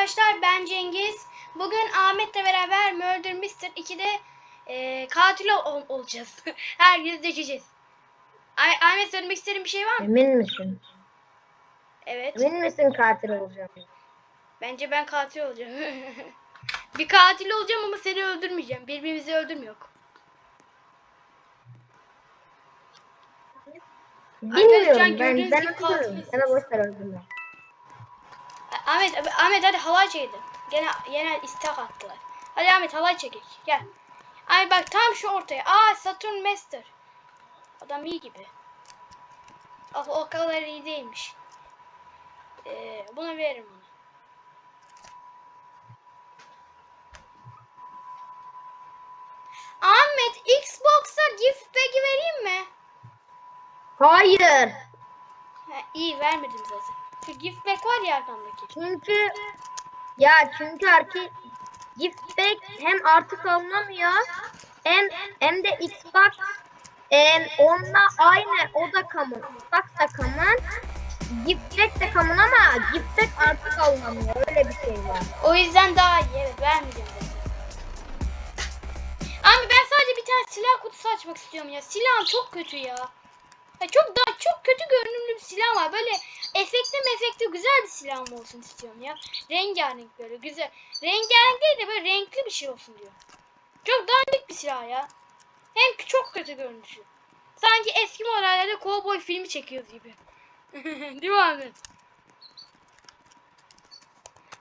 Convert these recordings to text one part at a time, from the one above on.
arkadaşlar ben Cengiz. Bugün Ahmet'le beraber Murder Mystery 2'de e, katil ol- olacağız. Herkes geçeceğiz. Ah- Ahmet söylemek istediğin bir şey var mı? Emin misin? Evet. Emin misin katil olacağım? Bence ben katil olacağım. bir katil olacağım ama seni öldürmeyeceğim. Birbirimizi öldürmüyor. Bilmiyorum ben. gördüğünüz Ben gibi öldürürüm. katiliz. Sana boş ver öldürme. Ahmet, Ahmet hadi halay çekelim. Gene yine istek attılar. Hadi Ahmet halay çekek. Gel. Ay bak tam şu ortaya. Aa Saturn Master. Adam iyi gibi. O, o kadar iyi değilmiş. Ee, bunu veririm ona. Ahmet Xbox'a gift bag'i vereyim mi? Hayır. Ha, iyi vermedim zaten. Şu gift bag var ya arkamdaki. Çünkü ya çünkü artık gift bag hem artık alınamıyor hem hem de Xbox em, onunla aynı o da common. Xbox da common. Gift bag de common ama gift bag artık alınamıyor. Öyle bir şey var. O yüzden daha iyi. Evet vermeyeceğim zaten. Abi ben sadece bir tane silah kutusu açmak istiyorum ya. Silahım çok kötü ya. ya çok daha çok kötü görünümlü bir silah var. Böyle efekti mefekti güzel bir silahım olsun istiyorum ya. Rengarenk böyle güzel. Rengarenk değil de böyle renkli bir şey olsun diyor. Çok dandik bir silah ya. Hem çok kötü görünüşü. Sanki eski modellerde kovboy filmi çekiyoruz gibi. Değil mi abi?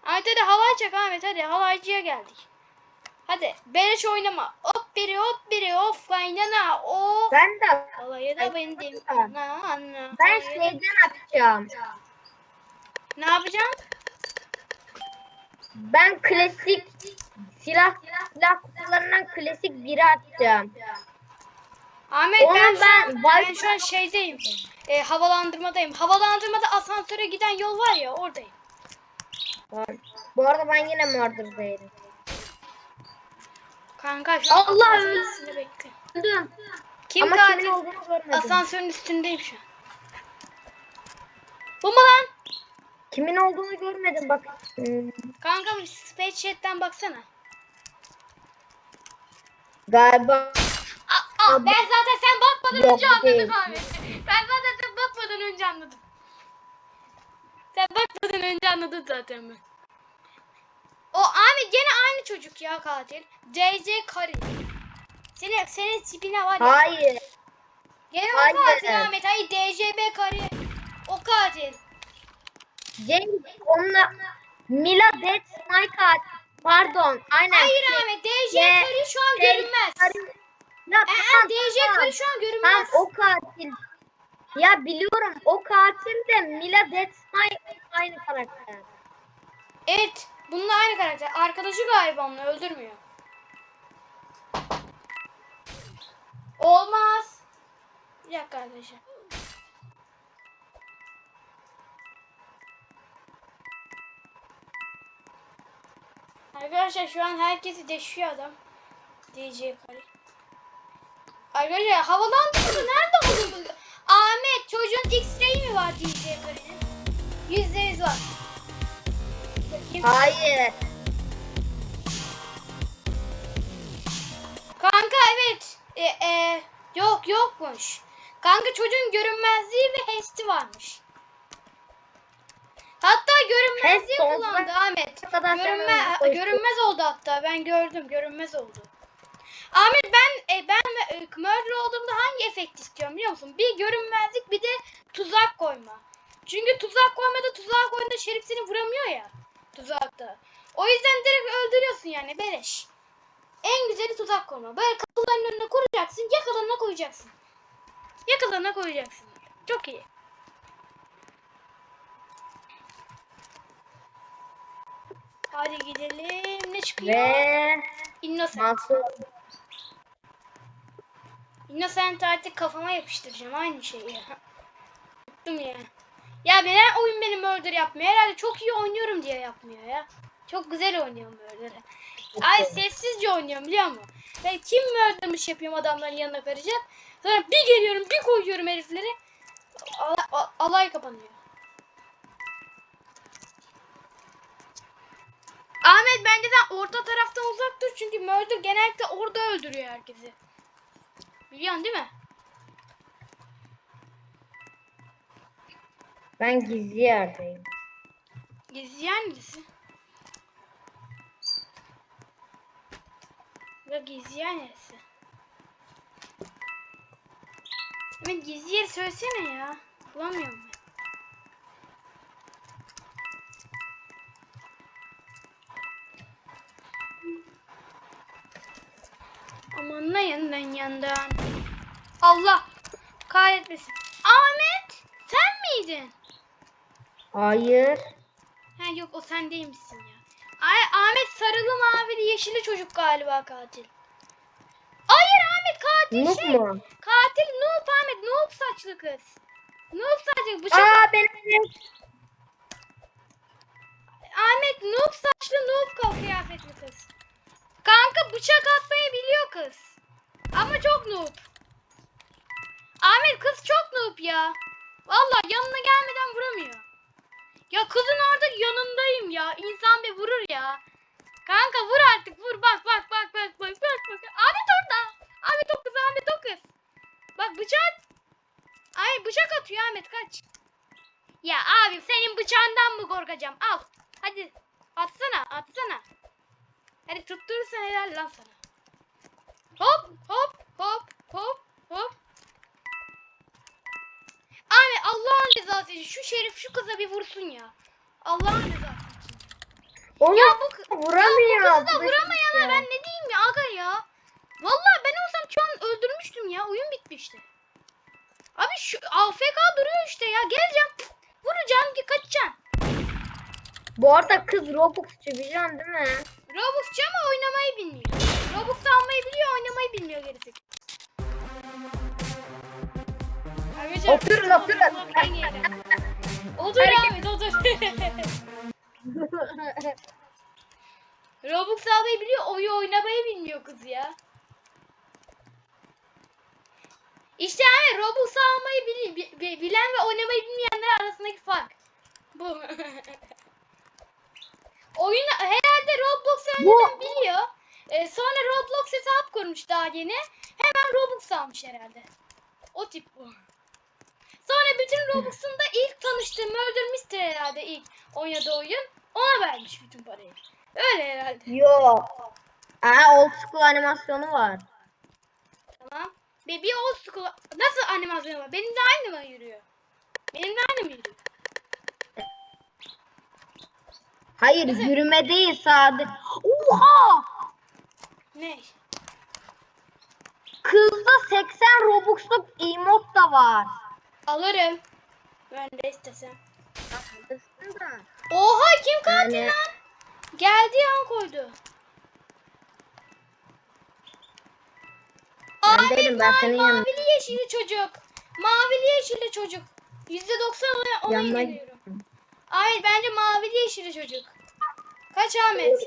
Ahmet hadi halay çek Ahmet hadi halaycıya geldik. Hadi beleş oynama. Biri hop biri hop kaynana hop. Ben de Halaya da ben halaya da- şeyden atacağım. Ne yapacaksın? Ben klasik silah silah kutularından klasik biri atacağım. Ahmet Onu ben, an, ben- ben şu an şeydeyim. E, havalandırmadayım. Havalandırmada asansöre giden yol var ya oradayım. Bu arada ben yine murder'dayım. Kanka şu Allah asansörün öl- üstünde bekle. Öldüm. Kim Ama katil? kimin olduğunu görmedim. Asansörün üstündeyim şu an. Bu mu lan? Kimin olduğunu görmedim bak. Hmm, Kanka Space Chat'ten baksana. galiba Aa, aa, ben zaten sen bakmadan Yok, önce anladım değil. abi. Ben zaten sen bakmadan önce anladım. Sen bakmadan önce anladın zaten ben. O Ahmet gene aynı çocuk ya katil. DJ Kari. Senin, senin tipine var ya. hayır. Gene o hayır. katil Ahmet. Hayır DJB Kari. O katil. Cengiz onunla Mila That's my cat. Pardon. Aynen. Hayır Ahmet. DJ Şey- Kari şu an görünmez. Ya Ee, tamam, DJ tamam. Kari şu an Tamam görünmez. o katil. Ya biliyorum o katil de Mila That's my aynı karakter. Evet. Bununla aynı karakter. Arkadaşı galiba onu öldürmüyor. Olmaz. Bir dakika arkadaşlar. Arkadaşlar şu an herkesi deşiyor adam. DJ Kari. Arkadaşlar havalandırma nerede oldu bu? Ahmet çocuğun X-ray mi var DJ Kari'nin? Yüzde yüz var. Hayır. Kanka evet. E, e, yok yokmuş. Kanka çocuğun görünmezliği ve hesti varmış. Hatta görünmezliği Hest kullandı Ahmet. Görünme, görünmez oldu hatta. Ben gördüm. Görünmez oldu. Ahmet ben e, ben e, murder olduğumda hangi efekt istiyorum biliyor musun? Bir görünmezlik bir de tuzak koyma. Çünkü tuzak koymada tuzağa koyduğunda şerif seni vuramıyor ya. Tuzakta. O yüzden direkt öldürüyorsun yani beleş. En güzeli tuzak koyma. Böyle kapıların önüne kuracaksın, yakalarına koyacaksın. Yakalarına koyacaksın. Çok iyi. Hadi gidelim. Ne çıkıyor? Ve Innocent. Masum. Innocent artık kafama yapıştıracağım. Aynı şey ya. Bıktım ya. Neden oyun benim murder yapmıyor? Herhalde çok iyi oynuyorum diye yapmıyor ya. Çok güzel oynuyorum murder'ı. Ay sessizce oynuyorum biliyor musun? Ben kim murdermış yapıyorum adamların yanına karacak. Sonra bir geliyorum bir koyuyorum herifleri. Alay, alay kapanıyor. Ahmet bence sen orta taraftan uzak dur çünkü Murder genellikle orada öldürüyor herkesi. Biliyorsun değil mi? Ben gizli yerdeyim. Gizli yer neresi? Ya gizli yer neresi? Ahmet gizli yeri söylesene ya. Bulamıyorum ben. Aman ne yandan yandan. Allah kahretmesin. Ahmet sen miydin? Hayır. Ha yok o sen değilmişsin ya. Ay Ahmet sarılı mavili yeşili çocuk galiba katil. Hayır Ahmet katil Noob şey. mu? Katil Noob Ahmet Noob saçlı kız. Noob saçlı bıçak. Aa benim Ahmet Noob saçlı Noob kıyafetli kız. Kanka bıçak atmayı biliyor kız. Ama çok noob. Ahmet kız çok noob ya. Vallahi yanına gelmeden vuramıyor. Ya kızın orada yanındayım ya. İnsan bir vurur ya. Kanka vur artık vur bak bak bak bak bak bak bak. Ahmet orada. Ahmet o kız Ahmet o kız. Bak bıçak. Ay bıçak atıyor Ahmet kaç. Ya abi senin bıçağından mı korkacağım? Al. Hadi atsana atsana. Hadi tutturursan helal lan sana. Hop hop hop hop hop. Allah'ın cezası için şu şerif şu kıza bir vursun ya. Allah'ın cezası için. Onu Ya bu, vuramıyor. bu kızı da vuramayana ya. ben ne diyeyim ya aga ya. Vallahi ben olsam şu an öldürmüştüm ya. Oyun bitmişti. Abi şu AFK duruyor işte ya. Geleceğim. Vuracağım ki kaçacağım. Bu arada kız Robux'cu biliyorsun değil mi? Roblox'cu ama oynamayı bilmiyor. Robux almayı biliyor, oynamayı bilmiyor gerisi. Oturun, oturun. Otur Ahmet otur. Robux almayı biliyor, oyun oynamayı bilmiyor kız ya. İşte yani Robux almayı bili- bi- bi- bilen ve oynamayı bilmeyenler arasındaki fark. Bu. Oyunu herhalde Roblox önceden biliyor. Ee, sonra Roblox hesap kurmuş daha yeni. Hemen Robux almış herhalde. O tip bu. Sonra bütün Robux'un da ilk tanıştığı Murder Mystery herhalde ilk oynadığı oyun. Ona vermiş bütün parayı. Öyle herhalde. Yo. Aa old school animasyonu var. Tamam. Bir, bir old school. Nasıl animasyon var? Benim de aynı mı yürüyor? Benim de aynı mı yürüyor? Hayır yürüme değil sadece. Oha! Ne? Kızda 80 Robux'luk emote da var. Alırım. Ben de istesem. Alırsın da. Oha kim katil Yani- lan? Geldi an koydu. Ben Ahmet değilim, ben var, senin mavili yeşili çocuk. Mavili yeşili çocuk. Yüzde doksan ona, Yanına inanıyorum. Ahmet bence mavili yeşili çocuk. Kaç Ahmet?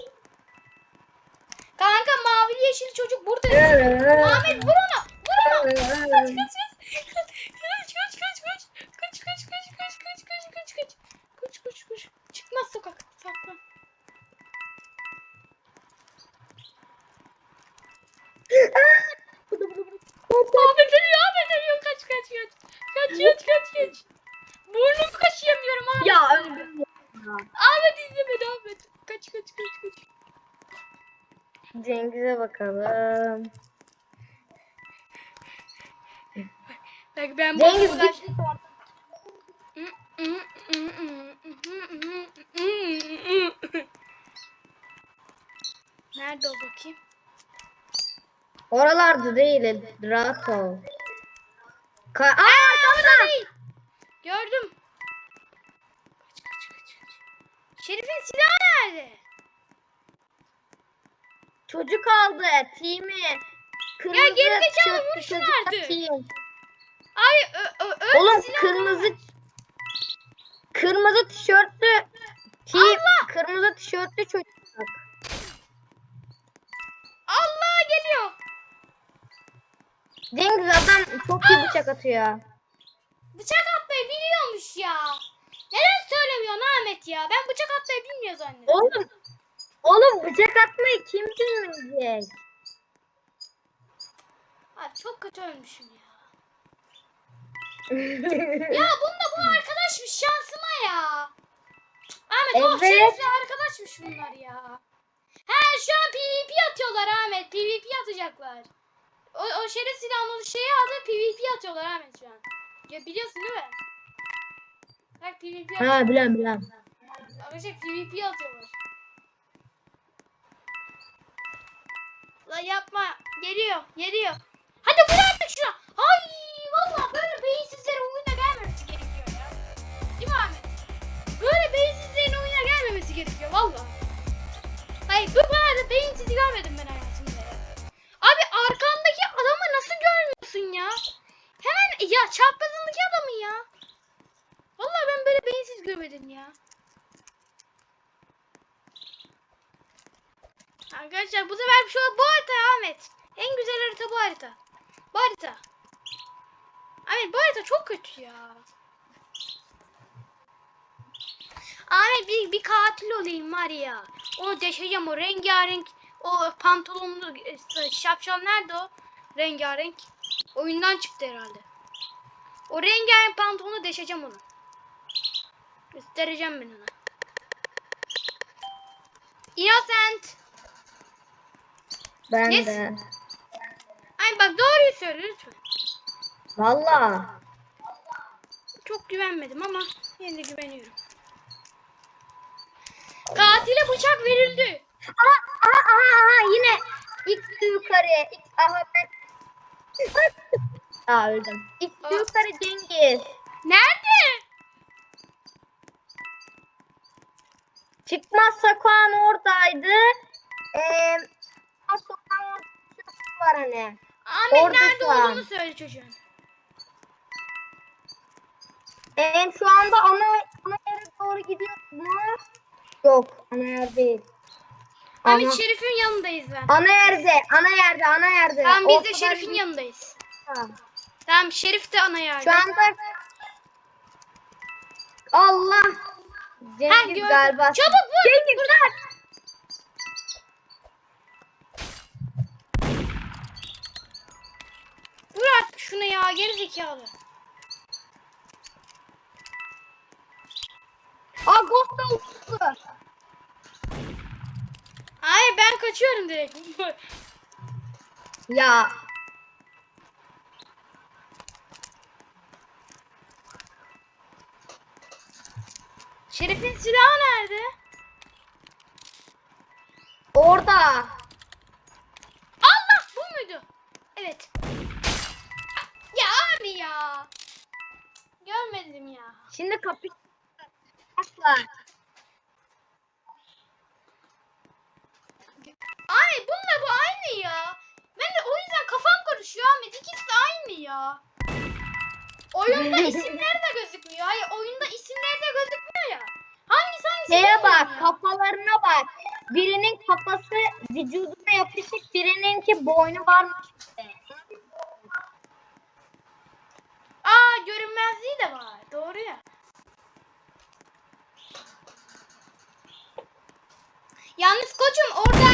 Kanka mavili yeşili çocuk burada. Ahmet vur ona. Vur. Kaç kaç kaç kaç. Kaç kaç kaç kaç kaç kaç kaç kaç. Kaç kaç. Çıkmaz sokak. Saklan. Ahmet ölüyor Ahmet ölüyor. Kaç kaç kaç. Kaç kaç kaç kaç. Burnum kaşıyamıyorum Ahmet. Ya öldüm. Ahmet izlemedi Ahmet. Kaç kaç kaç kaç. Cengiz'e bakalım. Bak ben Cengiz bu kadar... git. Nerede o bakayım? Oralarda değil. Rahat ol. Ka Aa, Orada değil. Gördüm. Kaç kaç kaç kaç. Şerif'in silahı nerede? Çocuk aldı. Team'i. Kırmızı tişörtlü vursun çocuk artık. team. Ay ö, ö, ö, Oğlum kırmızı kırmızı tişörtlü team. Allah! Kırmızı tişörtlü çocuk. Cengiz adam çok iyi bıçak atıyor. Bıçak atmayı biliyormuş ya. Neden söylemiyorsun Ahmet ya? Ben bıçak atmayı bilmiyor zannediyorum. Oğlum Oğlum bıçak atmayı kim bilmeyecek? Abi çok kötü ölmüşüm ya. Ya bunda bu arkadaşmış şansıma ya. Ahmet o Evet. şerefli arkadaşmış bunlar ya. He şu an PvP atıyorlar Ahmet. PvP atacaklar. O, o şeref silahını şeye adı PvP atıyorlar Ahmet şu an. Ya biliyorsun değil mi? Bak PvP atıyorlar. ha bilen bilen. Arkadaşlar PvP atıyorlar. La yapma. Geliyor. Geliyor. Hadi vur artık şuna. Ay valla böyle beyinsizlerin oyuna Bu harita. Ahmet bu harita çok kötü ya. Ahmet bir, bir katil olayım var ya. Onu deşeceğim o rengarenk o pantolonlu e, şapşal nerede o? Rengarenk. Oyundan çıktı herhalde. O rengarenk pantolonu deşeceğim onu. Göstereceğim ben ona. Innocent. Ben Yes. de. Doğruyu söyle lütfen. Valla. Çok güvenmedim ama yine de güveniyorum. Katile bıçak verildi. Aha, aha, aha, aha yine X yukarı. X, aha ben. Aa öldüm. X Aa. yukarı Cengiz. Nerede? Çıkmaz sokağın oradaydı. Eee çıkmaz sokağın orada şurası var hani. Ahmet Orada nerede şu an. olduğunu söyle çocuğun. Eee şu anda ana, ana yere doğru gidiyor mu? Yok ana yer değil. Ahmet Aha. Şerif'in yanındayız ben. Ana yerde, ana yerde, ana yerde. Tamam biz de Ortadan Şerif'in bir- yanındayız. Tamam. Şerif de ana yerde. Şu anda Allah Cengiz galiba. Çabuk vur. Cengiz kaç. Ya geri zekalı. Aa Ghost da uçtu. Hayır ben kaçıyorum direkt. Ya Şerif'in silahı nerede? Ya. Oyunda isimleri de gözükmüyor. Hayır oyunda isimleri de gözükmüyor ya. Hangisi hangisi Şeye bak, ya. kafalarına bak. Birinin kafası vücuduna yapışık, birininki boynu varmış. Aa görünmezliği de var. Doğru ya. Yalnız koçum orada